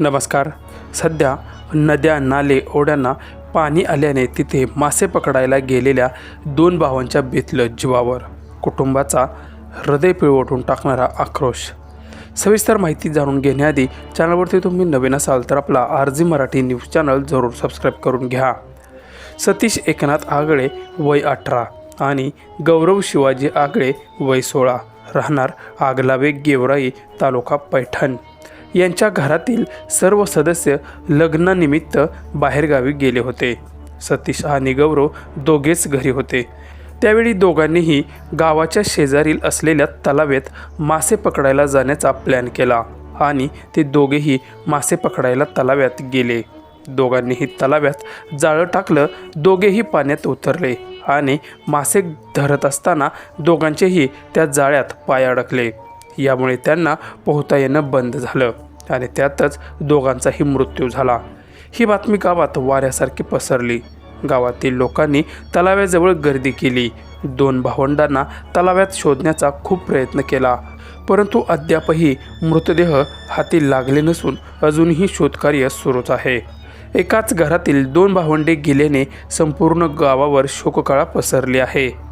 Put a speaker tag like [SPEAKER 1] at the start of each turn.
[SPEAKER 1] नमस्कार. सध्या नद्या नाले ओढ्यांना पाणी आल्याने तिथे मासे पकडायला गेलेल्या दोन भावांच्या बेतलं जीवावर. कुटुंबाचा हृदय पिळवटून टाकणारा आक्रोश. सविस्तर माहिती जाणून घेण्याआधी चॅनलवरती तुम्ही नवीन असाल तर आपला R G Marathi news channel जरूर सबस्क्राईब करून घ्या. सतीश एकनाथ आगळे वय अठरा आणि गौरव शिवाजी आगळे वय सोळा. राहणार आगलावे गेवराई तालुका पैठण. यांच्या घरातील सर्व सदस्य लग्नानिमित्त बाहेरगावी गेले होते. सतीश आणि गौरव दोघेच घरी होते. त्यावेळी दोघांनीही गावाच्या शेजारील असलेल्या तलाव्यात मासे पकडायला जाण्याचा प्लॅन केला आणि ते दोघेही मासे पकडायला तलाव्यात गेले. दोघांनीही तलाव्यात जाळं टाकलं दोघेही पाण्यात उतरले आणि मासे धरत असताना दोघांचेही त्या जाळ्यात पाय अडकले. यामुळे त्यांना पोहता येणं बंद झालं आणि त्यातच दोघांचाही मृत्यू झाला. ही बातमी गावात वाऱ्यासारखी पसरली. गावातील लोकांनी तलाव्याजवळ गर्दी केली. दोन भावंडांना तलाव्यात शोधण्याचा खूप प्रयत्न केला. परंतु अद्यापही मृतदेह हाती लागले नसून अजूनही शोधकार्य सुरूच आहे. एकाच घरातील दोन भावंडे गेल्याने संपूर्ण गावावर शोककळा पसरली आहे.